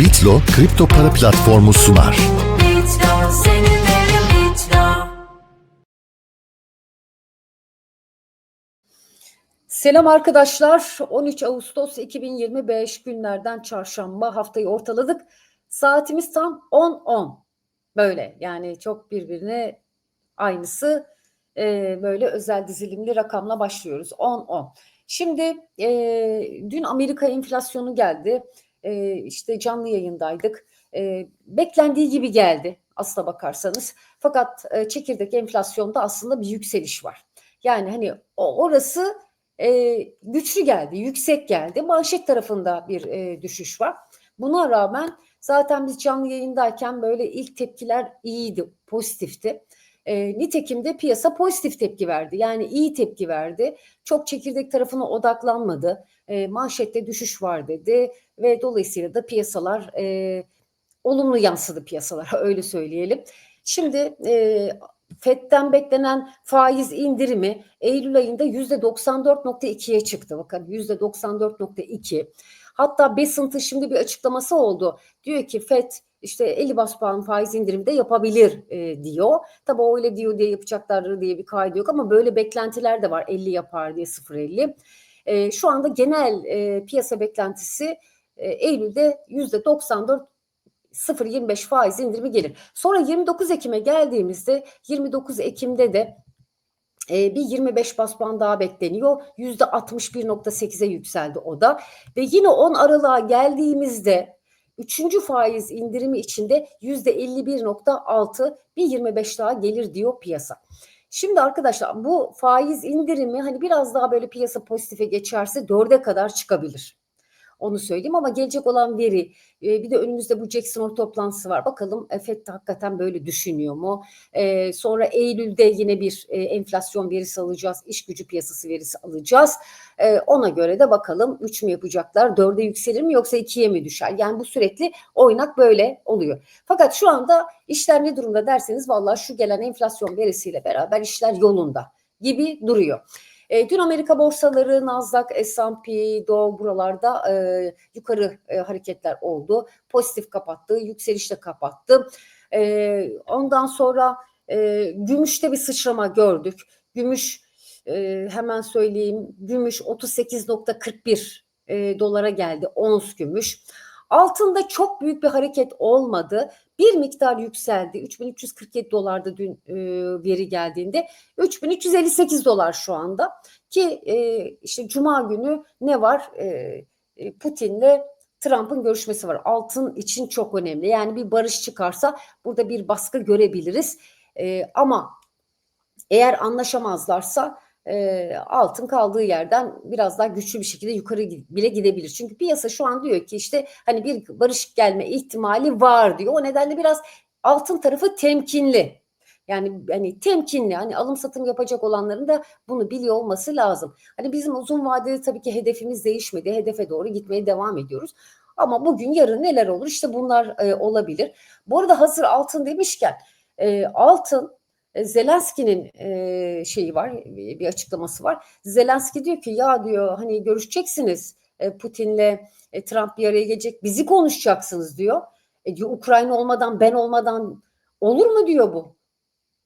Bitlo kripto para platformu sunar. Selam arkadaşlar. 13 Ağustos 2025 günlerden çarşamba haftayı ortaladık. Saatimiz tam 10.10. Böyle yani çok birbirine aynısı e, böyle özel dizilimli rakamla başlıyoruz. 10.10. Şimdi e, dün Amerika enflasyonu geldi. E, işte canlı yayındaydık. E, beklendiği gibi geldi aslına bakarsanız. Fakat e, çekirdek enflasyonda aslında bir yükseliş var. Yani hani o, orası e, güçlü geldi, yüksek geldi. Manşet tarafında bir e, düşüş var. Buna rağmen zaten biz canlı yayındayken böyle ilk tepkiler iyiydi, pozitifti. E, nitekim de piyasa pozitif tepki verdi. Yani iyi tepki verdi. Çok çekirdek tarafına odaklanmadı. E, manşette düşüş var dedi ve dolayısıyla da piyasalar e, olumlu yansıdı piyasalara öyle söyleyelim. Şimdi e, FED'den beklenen faiz indirimi Eylül ayında %94.2'ye çıktı. Bakın %94.2. Hatta Besant'ın şimdi bir açıklaması oldu. Diyor ki FED işte 50 bas puan faiz indirimi de yapabilir e, diyor. Tabii öyle diyor diye yapacaklar diye bir kaydı yok ama böyle beklentiler de var 50 yapar diye 0.50. E, şu anda genel e, piyasa beklentisi e, Eylül'de %94 0.25 faiz indirimi gelir. Sonra 29 Ekim'e geldiğimizde 29 Ekim'de de e, bir 25 bas puan daha bekleniyor. %61.8'e yükseldi o da. Ve yine 10 Aralık'a geldiğimizde üçüncü faiz indirimi içinde %51.6 bir 25 daha gelir diyor piyasa. Şimdi arkadaşlar bu faiz indirimi hani biraz daha böyle piyasa pozitife geçerse dörde kadar çıkabilir. Onu söyleyeyim ama gelecek olan veri e, bir de önümüzde bu Jackson Hole toplantısı var. Bakalım FED hakikaten böyle düşünüyor mu? E, sonra Eylül'de yine bir e, enflasyon verisi alacağız. iş gücü piyasası verisi alacağız. E, ona göre de bakalım 3 mü yapacaklar? 4'e yükselir mi yoksa 2'ye mi düşer? Yani bu sürekli oynak böyle oluyor. Fakat şu anda işler ne durumda derseniz vallahi şu gelen enflasyon verisiyle beraber işler yolunda gibi duruyor. E, dün Amerika borsaları, Nasdaq, S&P, Dow buralarda e, yukarı e, hareketler oldu. Pozitif kapattı, yükselişle kapattı. E, ondan sonra e, gümüşte bir sıçrama gördük. Gümüş e, hemen söyleyeyim, gümüş 38.41 e, dolara geldi, ons gümüş. Altında çok büyük bir hareket olmadı. Bir miktar yükseldi. 3347 dolarda dün e, veri geldiğinde. 3358 dolar şu anda. Ki e, işte cuma günü ne var? E, e Putin'le Trump'ın görüşmesi var. Altın için çok önemli. Yani bir barış çıkarsa burada bir baskı görebiliriz. E, ama eğer anlaşamazlarsa e, altın kaldığı yerden biraz daha güçlü bir şekilde yukarı bile gidebilir. Çünkü piyasa şu an diyor ki işte hani bir barış gelme ihtimali var diyor. O nedenle biraz altın tarafı temkinli. Yani hani temkinli hani alım satım yapacak olanların da bunu biliyor olması lazım. Hani bizim uzun vadede tabii ki hedefimiz değişmedi. Hedefe doğru gitmeye devam ediyoruz. Ama bugün yarın neler olur işte bunlar e, olabilir. Bu arada hazır altın demişken e, altın Zelenski'nin e, şeyi var, bir açıklaması var. Zelenski diyor ki ya diyor hani görüşeceksiniz e, Putin'le e, Trump bir araya gelecek, bizi konuşacaksınız diyor. E diyor Ukrayna olmadan ben olmadan olur mu diyor bu?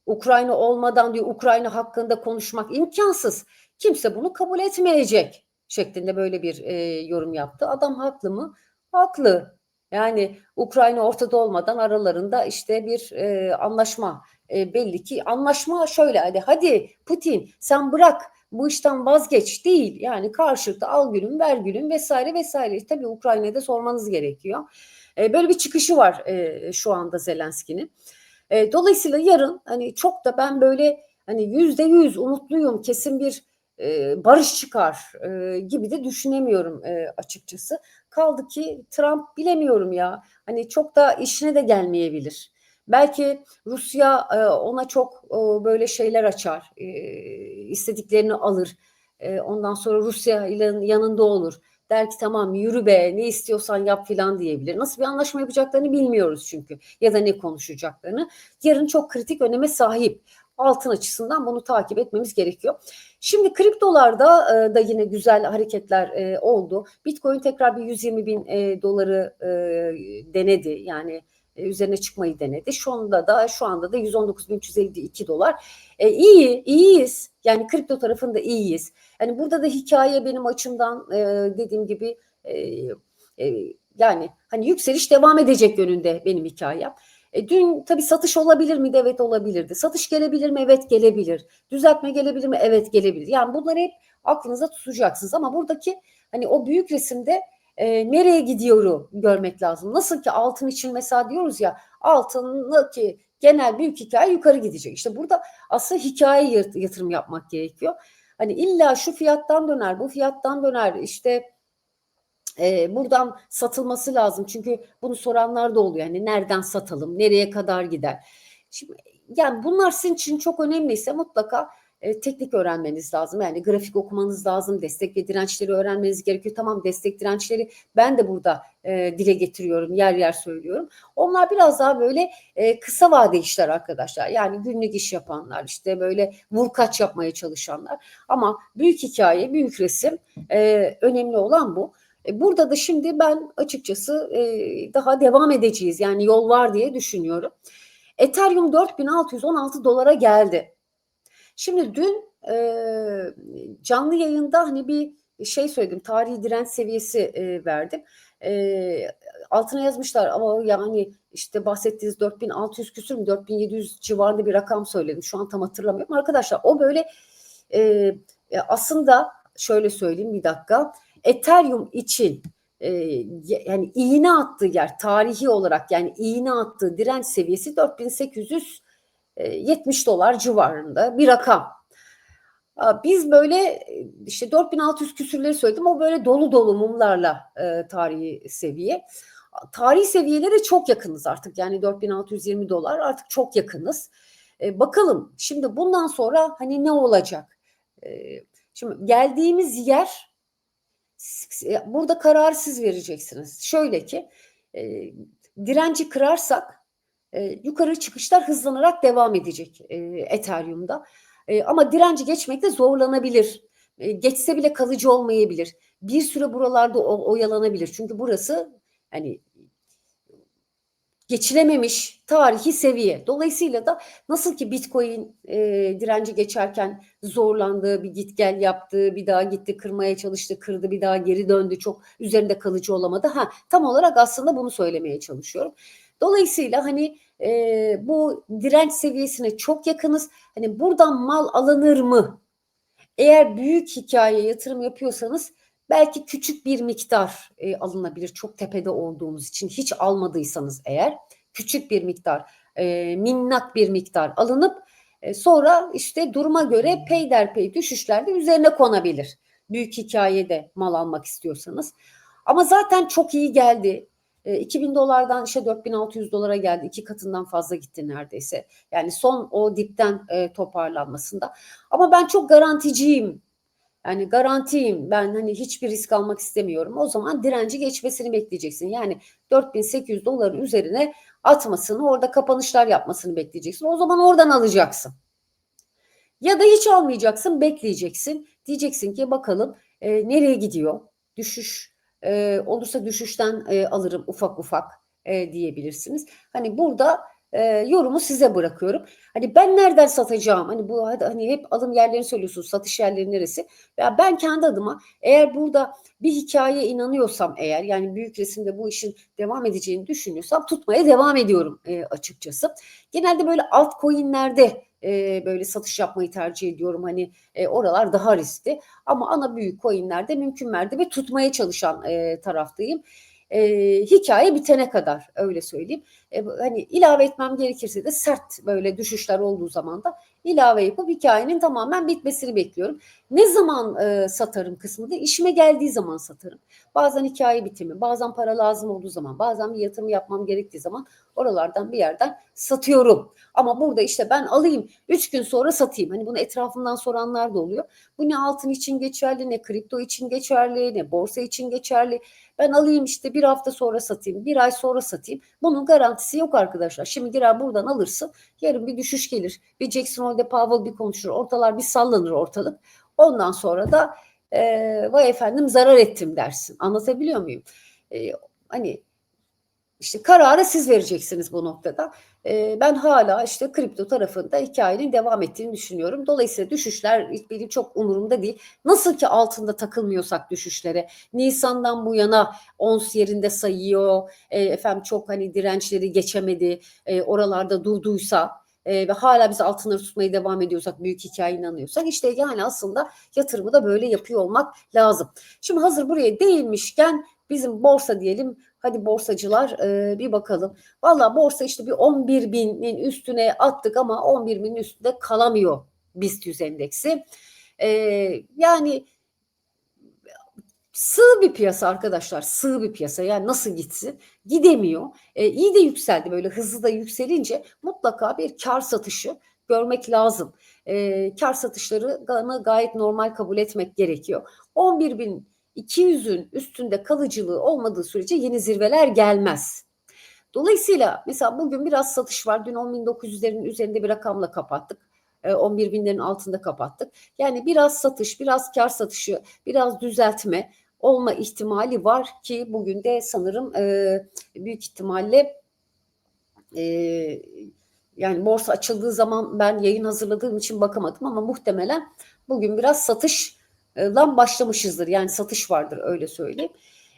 Ukrayna olmadan diyor Ukrayna hakkında konuşmak imkansız. Kimse bunu kabul etmeyecek şeklinde böyle bir e, yorum yaptı. Adam haklı mı? Haklı. Yani Ukrayna ortada olmadan aralarında işte bir e, anlaşma e, belli ki anlaşma şöyle hadi hadi Putin sen bırak bu işten vazgeç değil yani karşılıklı al gülüm ver gülüm vesaire vesaire tabii Ukrayna'da sormanız gerekiyor. E, böyle bir çıkışı var e, şu anda Zelenski'nin. E, dolayısıyla yarın hani çok da ben böyle hani yüzde yüz umutluyum kesin bir e, barış çıkar e, gibi de düşünemiyorum e, açıkçası. Kaldı ki Trump bilemiyorum ya hani çok da işine de gelmeyebilir. Belki Rusya e, ona çok e, böyle şeyler açar, e, istediklerini alır. E, ondan sonra Rusya ile yanında olur. Der ki tamam yürü be ne istiyorsan yap filan diyebilir. Nasıl bir anlaşma yapacaklarını bilmiyoruz çünkü ya da ne konuşacaklarını. Yarın çok kritik öneme sahip. Altın açısından bunu takip etmemiz gerekiyor. Şimdi kriptolarda e, da yine güzel hareketler e, oldu. Bitcoin tekrar bir 120 bin e, doları e, denedi. Yani e, üzerine çıkmayı denedi. Şu anda da şu anda da 119.352 dolar. E, iyi, iyiyiz. Yani kripto tarafında iyiyiz. Yani burada da hikaye benim açımdan e, dediğim gibi e, e, yani hani yükseliş devam edecek yönünde benim hikayem. E, dün tabii satış olabilir miydi? Evet olabilirdi. Satış gelebilir mi? Evet gelebilir. Düzeltme gelebilir mi? Evet gelebilir. Yani bunları hep aklınıza tutacaksınız. Ama buradaki hani o büyük resimde e, nereye gidiyoru görmek lazım. Nasıl ki altın için mesela diyoruz ya altınlı ki genel büyük hikaye yukarı gidecek. İşte burada aslında hikaye yat- yatırım yapmak gerekiyor. Hani illa şu fiyattan döner, bu fiyattan döner işte e, buradan satılması lazım. Çünkü bunu soranlar da oluyor. Yani nereden satalım, nereye kadar gider? Şimdi yani bunlar sizin için çok önemliyse mutlaka e, teknik öğrenmeniz lazım. Yani grafik okumanız lazım, destek ve dirençleri öğrenmeniz gerekiyor. Tamam destek dirençleri ben de burada e, dile getiriyorum, yer yer söylüyorum. Onlar biraz daha böyle e, kısa vade işler arkadaşlar. Yani günlük iş yapanlar, işte böyle vurkaç yapmaya çalışanlar. Ama büyük hikaye, büyük resim e, önemli olan bu. E, Burada da şimdi ben açıkçası e, daha devam edeceğiz. Yani yol var diye düşünüyorum. Ethereum 4616 dolara geldi. Şimdi dün e, canlı yayında hani bir şey söyledim. Tarihi direnç seviyesi verdim. Altına yazmışlar ama yani işte bahsettiğiniz 4600 küsür mü 4700 civarında bir rakam söyledim. Şu an tam hatırlamıyorum. Arkadaşlar o böyle aslında şöyle söyleyeyim bir dakika. Ethereum için e, yani iğne attığı yer tarihi olarak yani iğne attığı direnç seviyesi 4870 dolar civarında bir rakam. Biz böyle e, işte 4600 küsürleri söyledim o böyle dolu dolu mumlarla e, tarihi seviye. Tarihi seviyelere çok yakınız artık yani 4620 dolar artık çok yakınız. E, bakalım şimdi bundan sonra hani ne olacak? E, şimdi geldiğimiz yer e, burada kararı siz vereceksiniz. Şöyle ki e, direnci kırarsak e, yukarı çıkışlar hızlanarak devam edecek e, Ethereum'da. E, ama direnci geçmekte zorlanabilir. E, geçse bile kalıcı olmayabilir. Bir süre buralarda oyalanabilir. Çünkü burası hani geçilememiş tarihi seviye. Dolayısıyla da nasıl ki Bitcoin e, direnci geçerken zorlandı, bir git gel yaptı, bir daha gitti kırmaya çalıştı, kırdı, bir daha geri döndü. Çok üzerinde kalıcı olamadı. Ha tam olarak aslında bunu söylemeye çalışıyorum. Dolayısıyla hani e, bu direnç seviyesine çok yakınız. Hani buradan mal alınır mı? Eğer büyük hikaye yatırım yapıyorsanız belki küçük bir miktar e, alınabilir. Çok tepede olduğumuz için hiç almadıysanız eğer küçük bir miktar, e, minnak bir miktar alınıp e, sonra işte duruma göre peyderpey düşüşlerde üzerine konabilir. Büyük hikayede mal almak istiyorsanız. Ama zaten çok iyi geldi. E, 2000 dolardan işte 4600 dolara geldi. iki katından fazla gitti neredeyse. Yani son o dipten e, toparlanmasında. Ama ben çok garanticiyim. Yani garantiyim. Ben hani hiçbir risk almak istemiyorum. O zaman direnci geçmesini bekleyeceksin. Yani 4800 doların üzerine atmasını, orada kapanışlar yapmasını bekleyeceksin. O zaman oradan alacaksın. Ya da hiç almayacaksın, bekleyeceksin. Diyeceksin ki bakalım e, nereye gidiyor? Düşüş e, olursa düşüşten e, alırım ufak ufak e, diyebilirsiniz. Hani burada e, yorumu size bırakıyorum. Hani ben nereden satacağım? Hani bu hani hep alım yerlerini söylüyorsunuz. Satış yerleri neresi? Ya ben kendi adıma eğer burada bir hikayeye inanıyorsam eğer yani büyük resimde bu işin devam edeceğini düşünüyorsam tutmaya devam ediyorum e, açıkçası. Genelde böyle altcoin'lerde e, böyle satış yapmayı tercih ediyorum. Hani e, oralar daha riskli. Ama ana büyük coin'lerde mümkün mertebe tutmaya çalışan e, taraftayım. E, hikaye bitene kadar öyle söyleyeyim. E, hani ilave etmem gerekirse de sert böyle düşüşler olduğu zaman da ilave yapıp hikayenin tamamen bitmesini bekliyorum. Ne zaman e, satarım kısmında işime geldiği zaman satarım. Bazen hikaye bitimi, bazen para lazım olduğu zaman, bazen bir yatırım yapmam gerektiği zaman oralardan bir yerden satıyorum. Ama burada işte ben alayım 3 gün sonra satayım. Hani bunu etrafımdan soranlar da oluyor. Bu ne altın için geçerli, ne kripto için geçerli, ne borsa için geçerli. Ben alayım işte bir hafta sonra satayım, bir ay sonra satayım. Bunun garantisi yok arkadaşlar. Şimdi girer buradan alırsın, yarın bir düşüş gelir. Bir Jackson Jerome Powell bir konuşur. Ortalar bir sallanır ortalık. Ondan sonra da e, vay efendim zarar ettim dersin. Anlatabiliyor muyum? E, hani işte kararı siz vereceksiniz bu noktada. E, ben hala işte kripto tarafında hikayenin devam ettiğini düşünüyorum. Dolayısıyla düşüşler benim çok umurumda değil. Nasıl ki altında takılmıyorsak düşüşlere, Nisan'dan bu yana ons yerinde sayıyor, e, efendim çok hani dirençleri geçemedi, e, oralarda durduysa e, ve hala biz altınları tutmaya devam ediyorsak, büyük hikaye inanıyorsak işte yani aslında yatırımı da böyle yapıyor olmak lazım. Şimdi hazır buraya değinmişken bizim borsa diyelim, hadi borsacılar e, bir bakalım. Valla borsa işte bir 11 binin üstüne attık ama 11 binin üstünde kalamıyor BIST 100 endeksi. E, yani sığ bir piyasa arkadaşlar sığ bir piyasa. Yani nasıl gitsin? Gidemiyor. E, iyi de yükseldi böyle hızlı da yükselince mutlaka bir kar satışı görmek lazım. E, kar satışlarını gayet normal kabul etmek gerekiyor 11.200'ün üstünde kalıcılığı olmadığı sürece yeni zirveler gelmez. Dolayısıyla mesela bugün biraz satış var. Dün 10.900'lerin üzerinde bir rakamla kapattık. 11 binlerin altında kapattık. Yani biraz satış, biraz kar satışı, biraz düzeltme olma ihtimali var ki bugün de sanırım e, büyük ihtimalle e, yani borsa açıldığı zaman ben yayın hazırladığım için bakamadım ama muhtemelen bugün biraz satışla başlamışızdır. Yani satış vardır öyle söyleyeyim.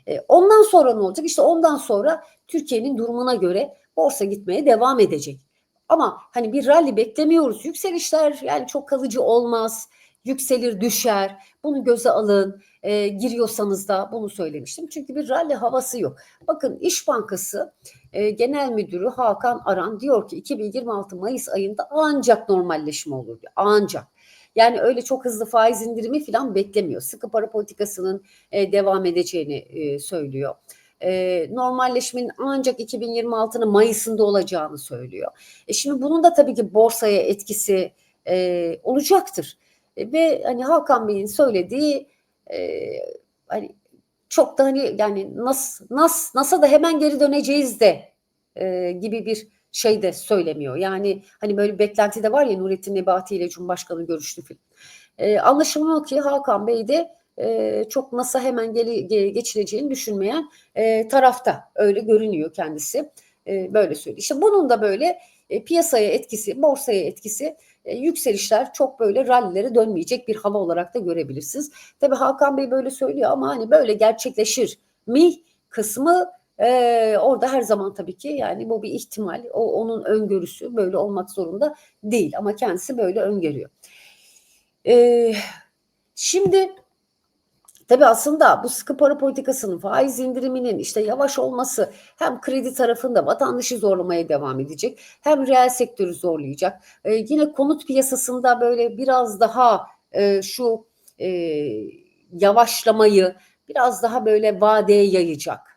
E, ondan sonra ne olacak? İşte ondan sonra Türkiye'nin durumuna göre borsa gitmeye devam edecek. Ama hani bir rally beklemiyoruz. Yükselişler yani çok kalıcı olmaz. Yükselir düşer. Bunu göze alın. E, giriyorsanız da bunu söylemiştim. Çünkü bir rally havası yok. Bakın İş Bankası e, Genel Müdürü Hakan Aran diyor ki 2026 Mayıs ayında ancak normalleşme olur diyor. Ancak. Yani öyle çok hızlı faiz indirimi falan beklemiyor. Sıkı para politikasının e, devam edeceğini e, söylüyor e, normalleşmenin ancak 2026'nın Mayıs'ında olacağını söylüyor. E şimdi bunun da tabii ki borsaya etkisi e, olacaktır. E, ve hani Hakan Bey'in söylediği e, hani çok da hani yani nas nas NAS'a da hemen geri döneceğiz de e, gibi bir şey de söylemiyor. Yani hani böyle bir beklenti de var ya Nurettin Nebati ile Cumhurbaşkanı görüştü film. E, anlaşılan o ki Hakan Bey de e, çok NASA hemen geli, ge, geçileceğini düşünmeyen e, tarafta öyle görünüyor kendisi. E, böyle söylüyor. İşte bunun da böyle e, piyasaya etkisi, borsaya etkisi e, yükselişler çok böyle rallilere dönmeyecek bir hava olarak da görebilirsiniz. Tabii Hakan Bey böyle söylüyor ama hani böyle gerçekleşir mi kısmı ee, orada her zaman tabii ki yani bu bir ihtimal. O onun öngörüsü böyle olmak zorunda değil ama kendisi böyle öngörüyor. Ee, şimdi Tabii aslında bu sıkı para politikasının faiz indiriminin işte yavaş olması hem kredi tarafında vatandaşı zorlamaya devam edecek hem reel sektörü zorlayacak. Ee, yine konut piyasasında böyle biraz daha e, şu e, yavaşlamayı biraz daha böyle vadeye yayacak.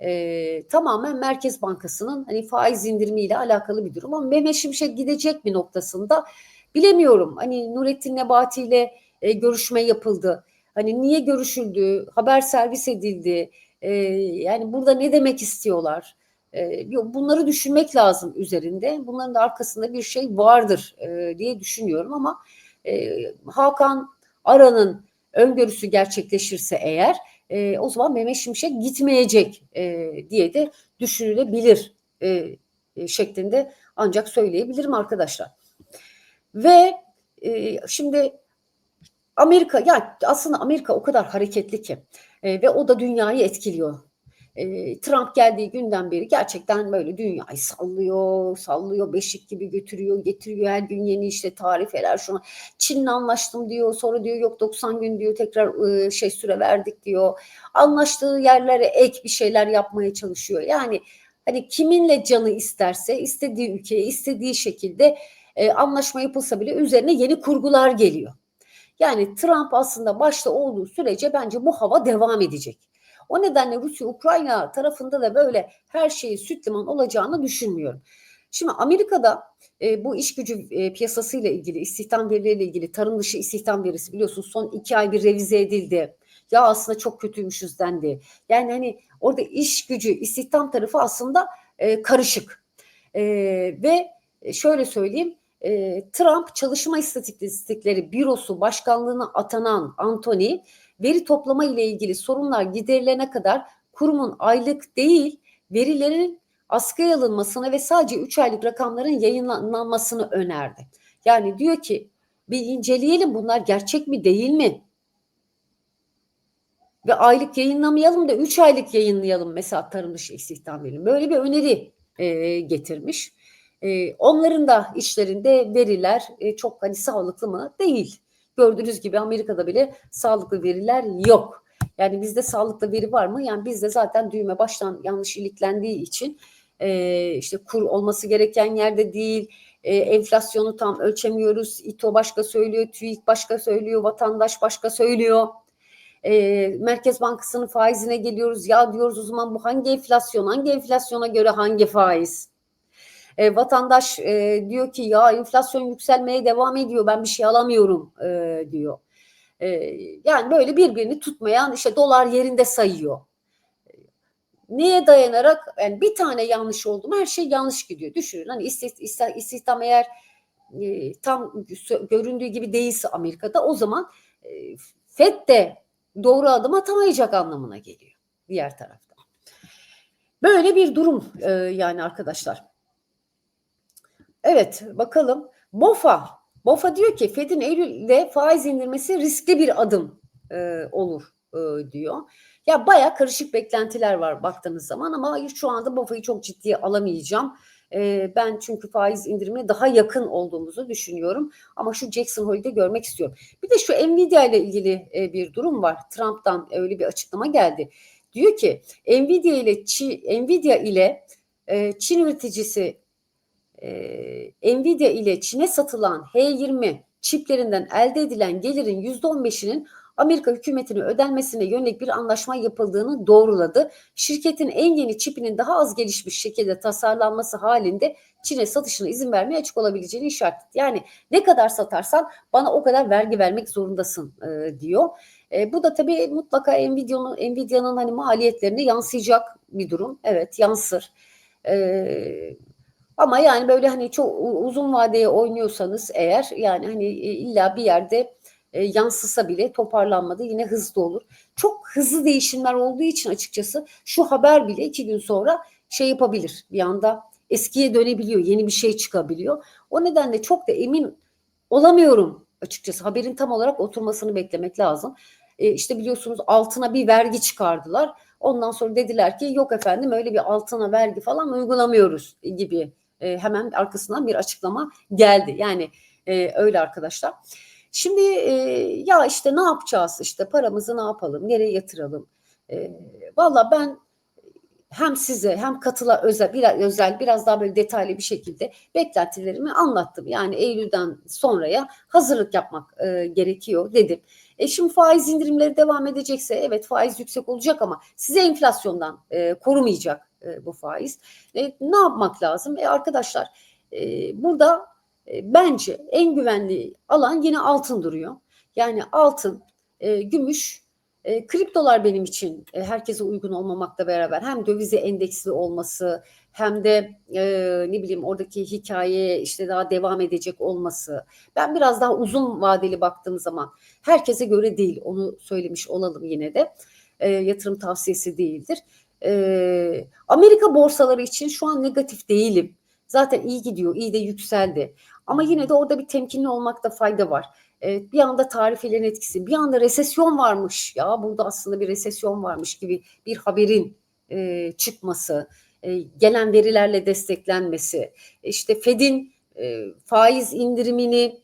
E, tamamen Merkez Bankası'nın hani faiz indirimiyle alakalı bir durum ama Mehmet Şimşek gidecek bir noktasında bilemiyorum. Hani Nurettin Nebati ile e, görüşme yapıldı Hani niye görüşüldü, haber servis edildi, e, yani burada ne demek istiyorlar? E, bunları düşünmek lazım üzerinde. Bunların da arkasında bir şey vardır e, diye düşünüyorum ama e, Hakan Aran'ın öngörüsü gerçekleşirse eğer e, o zaman Mehmet Şimşek gitmeyecek e, diye de düşünülebilir e, e, şeklinde ancak söyleyebilirim arkadaşlar. Ve e, şimdi Amerika ya aslında Amerika o kadar hareketli ki e, ve o da dünyayı etkiliyor. E, Trump geldiği günden beri gerçekten böyle dünyayı sallıyor, sallıyor, beşik gibi götürüyor, getiriyor her gün yeni işte tarifeler şuna. Çin'le anlaştım diyor, sonra diyor yok 90 gün diyor tekrar e, şey süre verdik diyor. Anlaştığı yerlere ek bir şeyler yapmaya çalışıyor. Yani hani kiminle canı isterse istediği ülkeye istediği şekilde e, anlaşma yapılsa bile üzerine yeni kurgular geliyor. Yani Trump aslında başta olduğu sürece bence bu hava devam edecek. O nedenle Rusya-Ukrayna tarafında da böyle her şeyi süt liman olacağını düşünmüyorum. Şimdi Amerika'da e, bu iş gücü e, piyasasıyla ilgili, istihdam verileriyle ilgili tarım dışı istihdam verisi biliyorsunuz son iki ay bir revize edildi. Ya aslında çok kötüymüşüz dendi. Yani hani orada iş gücü, istihdam tarafı aslında e, karışık. E, ve şöyle söyleyeyim, e, Trump Çalışma İstatistikleri Bürosu Başkanlığına atanan Anthony, veri toplama ile ilgili sorunlar giderilene kadar kurumun aylık değil, verilerin askıya alınmasına ve sadece 3 aylık rakamların yayınlanmasını önerdi. Yani diyor ki bir inceleyelim bunlar gerçek mi değil mi? Ve aylık yayınlamayalım da 3 aylık yayınlayalım mesela tarım dışı istihdam verin. Böyle bir öneri e, getirmiş. E, onların da işlerinde veriler e, çok hani sağlıklı mı? Değil. Gördüğünüz gibi Amerika'da bile sağlıklı veriler yok. Yani bizde sağlıklı veri var mı? Yani bizde zaten düğme baştan yanlış iliklendiği için e, işte kur olması gereken yerde değil. E, enflasyonu tam ölçemiyoruz. İTO başka söylüyor, TÜİK başka söylüyor, vatandaş başka söylüyor. E, Merkez Bankası'nın faizine geliyoruz. Ya diyoruz o zaman bu hangi enflasyon? Hangi enflasyona göre hangi faiz? E, vatandaş e, diyor ki ya enflasyon yükselmeye devam ediyor. Ben bir şey alamıyorum e, diyor. E, yani böyle birbirini tutmayan işte dolar yerinde sayıyor. Neye dayanarak yani bir tane yanlış oldu mu her şey yanlış gidiyor. Düşünün hani istihdam, istihdam eğer e, tam göründüğü gibi değilse Amerika'da o zaman e, FED de doğru adım atamayacak anlamına geliyor diğer tarafta. Böyle bir durum e, yani arkadaşlar. Evet bakalım. BOFA. BOFA diyor ki Fed'in Eylül'de faiz indirmesi riskli bir adım e, olur e, diyor. Ya baya karışık beklentiler var baktığınız zaman ama şu anda BOFA'yı çok ciddiye alamayacağım. E, ben çünkü faiz indirimine daha yakın olduğumuzu düşünüyorum. Ama şu Jackson Hole'yi de görmek istiyorum. Bir de şu Nvidia ile ilgili e, bir durum var. Trump'tan öyle bir açıklama geldi. Diyor ki Nvidia ile Nvidia ile e, Çin üreticisi e, Nvidia ile Çin'e satılan H20 çiplerinden elde edilen gelirin %15'inin Amerika hükümetine ödenmesine yönelik bir anlaşma yapıldığını doğruladı. Şirketin en yeni çipinin daha az gelişmiş şekilde tasarlanması halinde Çin'e satışına izin vermeye açık olabileceğini işaret etti. Yani ne kadar satarsan bana o kadar vergi vermek zorundasın e, diyor. E, bu da tabii mutlaka Nvidia'nın Nvidia'nın hani maliyetlerine yansıyacak bir durum. Evet yansır. E, ama yani böyle hani çok uzun vadeye oynuyorsanız eğer yani hani illa bir yerde e, yansısa bile toparlanmadı yine hızlı olur. Çok hızlı değişimler olduğu için açıkçası şu haber bile iki gün sonra şey yapabilir bir anda eskiye dönebiliyor yeni bir şey çıkabiliyor. O nedenle çok da emin olamıyorum açıkçası haberin tam olarak oturmasını beklemek lazım. E, işte biliyorsunuz altına bir vergi çıkardılar. Ondan sonra dediler ki yok efendim öyle bir altına vergi falan uygulamıyoruz gibi e, hemen arkasından bir açıklama geldi. Yani e, öyle arkadaşlar. Şimdi e, ya işte ne yapacağız işte paramızı ne yapalım nereye yatıralım e, valla ben hem size hem katıla özel biraz özel biraz daha böyle detaylı bir şekilde beklentilerimi anlattım. Yani Eylül'den sonraya hazırlık yapmak e, gerekiyor dedim. E şimdi faiz indirimleri devam edecekse evet faiz yüksek olacak ama size enflasyondan e, korumayacak e, bu faiz. E, ne yapmak lazım? E, arkadaşlar e, burada e, bence en güvenli alan yine altın duruyor. Yani altın, e, gümüş, e, kriptolar benim için e, herkese uygun olmamakla beraber hem dövize endeksli olması hem de e, ne bileyim oradaki hikaye işte daha devam edecek olması. Ben biraz daha uzun vadeli baktığım zaman herkese göre değil onu söylemiş olalım yine de e, yatırım tavsiyesi değildir. E, Amerika borsaları için şu an negatif değilim. Zaten iyi gidiyor, iyi de yükseldi. Ama yine de orada bir temkinli olmakta fayda var. E, bir anda tarifelerin etkisi, bir anda resesyon varmış. Ya burada aslında bir resesyon varmış gibi bir haberin e, çıkması, e, gelen verilerle desteklenmesi, işte Fed'in e, faiz indirimini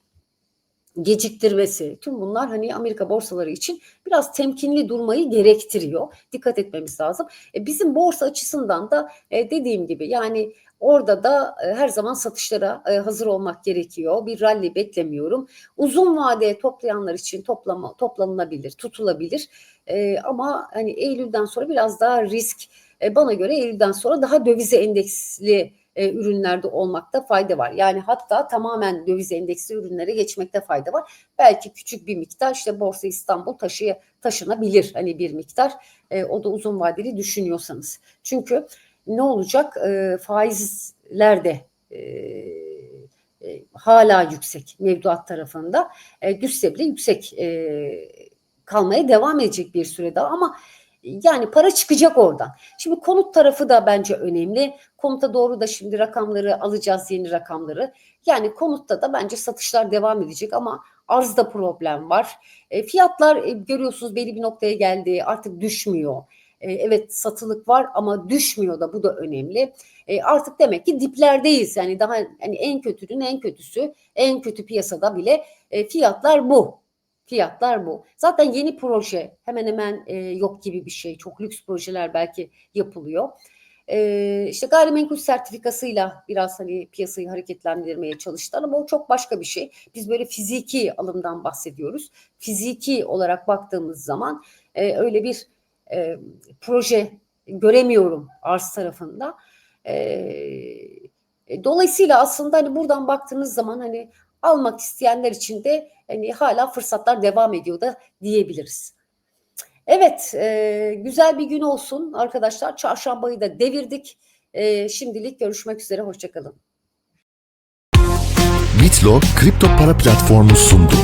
geciktirmesi tüm bunlar hani Amerika borsaları için biraz temkinli durmayı gerektiriyor. Dikkat etmemiz lazım. E, bizim borsa açısından da e, dediğim gibi yani orada da e, her zaman satışlara e, hazır olmak gerekiyor. Bir rally beklemiyorum. Uzun vadeye toplayanlar için toplama toplanılabilir, tutulabilir. E, ama hani Eylül'den sonra biraz daha risk e, bana göre Eylül'den sonra daha dövize endeksli e, ürünlerde olmakta fayda var. Yani hatta tamamen döviz endeksli ürünlere geçmekte fayda var. Belki küçük bir miktar işte Borsa İstanbul taşıya taşınabilir hani bir miktar. E, o da uzun vadeli düşünüyorsanız. Çünkü ne olacak? E, faizler de e, e, hala yüksek mevduat tarafında. E, düşse bile yüksek e, kalmaya devam edecek bir süre daha ama yani para çıkacak oradan. Şimdi konut tarafı da bence önemli. Konuta doğru da şimdi rakamları alacağız yeni rakamları. Yani konutta da bence satışlar devam edecek ama arzda problem var. E, fiyatlar e, görüyorsunuz belli bir noktaya geldi artık düşmüyor. E, evet satılık var ama düşmüyor da bu da önemli. E, artık demek ki diplerdeyiz. Yani daha hani en kötünün en kötüsü en kötü piyasada bile e, fiyatlar bu. Fiyatlar bu. Zaten yeni proje hemen hemen e, yok gibi bir şey. Çok lüks projeler belki yapılıyor. E, işte gayrimenkul sertifikasıyla biraz hani piyasayı hareketlendirmeye çalıştılar ama o çok başka bir şey. Biz böyle fiziki alımdan bahsediyoruz. Fiziki olarak baktığımız zaman e, öyle bir e, proje göremiyorum arz tarafında. E, e, dolayısıyla aslında hani buradan baktığınız zaman hani almak isteyenler için de hani hala fırsatlar devam ediyor da diyebiliriz. Evet, e, güzel bir gün olsun arkadaşlar. Çarşambayı da devirdik. E, şimdilik görüşmek üzere, hoşçakalın. Bitlo kripto para platformu sundu.